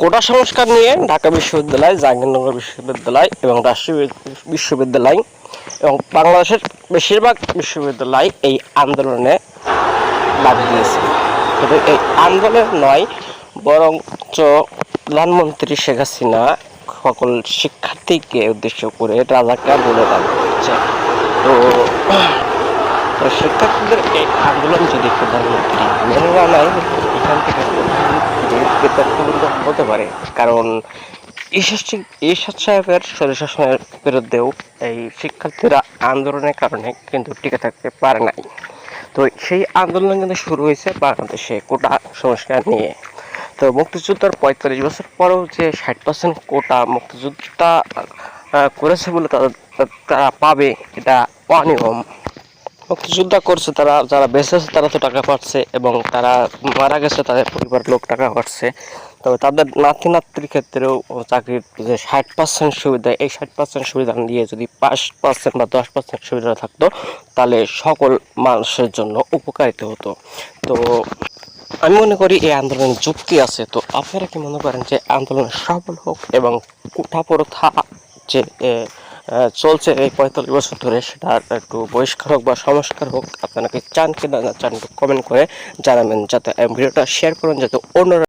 কোটা সংস্কার নিয়ে ঢাকা বিশ্ববিদ্যালয়, জাহাঙ্গীরনগর বিশ্ববিদ্যালয় এবং রাষ্ট্রীয় বিশ্ববিদ্যালয় এবং বাংলাদেশের বেশিরভাগ বিশ্ববিদ্যালয় এই আন্দোলনে বাদ দিয়েছে। কিন্তু এই আন্দোলন নয়, বরঞ্চ প্রধানমন্ত্রী শেখ হাসিনা সকল শিক্ষার্থীকে উদ্দেশ্য করে রাজাকে বলে দান করছে। তো তো শিক্ষার্থীদের এই আন্দোলন যদি প্রধানমন্ত্রী মেনে না নেয়, এখান থেকে বিতর্কপূর্ণ হতে পারে। কারণ ঈশ্বর সাহেবের স্বৈরশাসনের বিরুদ্ধেও এই শিক্ষার্থীরা আন্দোলনের কারণে কিন্তু টিকে থাকতে পারে নাই। তো সেই আন্দোলন কিন্তু শুরু হয়েছে বাংলাদেশে কোটা সংস্কার নিয়ে। তো মুক্তিযুদ্ধের পঁয়তাল্লিশ বছর পরেও যে ষাট পার্সেন্ট কোটা মুক্তিযুদ্ধটা করেছে বলে তারা পাবে, এটা অনিয়ম। মুক্তিযোদ্ধা করছে, তারা, যারা বেঁচে আছে, তারা তো টাকা পাচ্ছে এবং তারা মারা গেছে, তাদের পরিবার লোক টাকা পাচ্ছে। তবে তাদের নাতি নাতৃর ক্ষেত্রেও চাকরির যে ষাট পার্সেন্ট সুবিধা, এই ষাট পার্সেন্ট সুবিধা দিয়ে যদি পাঁচ পার্সেন্ট বা দশ পার্সেন্ট সুবিধা থাকতো, তাহলে সকল মানুষের জন্য উপকারিত হতো। তো আমি মনে করি এই আন্দোলনের যুক্তি আছে। তো আপনারা কি মনে করেন যে আন্দোলন সফল হোক এবং কুঠা প্রথা যে চলছে এই পঁয়তাল্লিশ বছর ধরে। সেটা একটু বহিষ্কার হোক বা সংস্কার হোক, আপনারা কি চান কিনা না চান একটু কমেন্ট করে জানাবেন, যাতে ভিডিওটা শেয়ার করুন, যাতে অন্যরা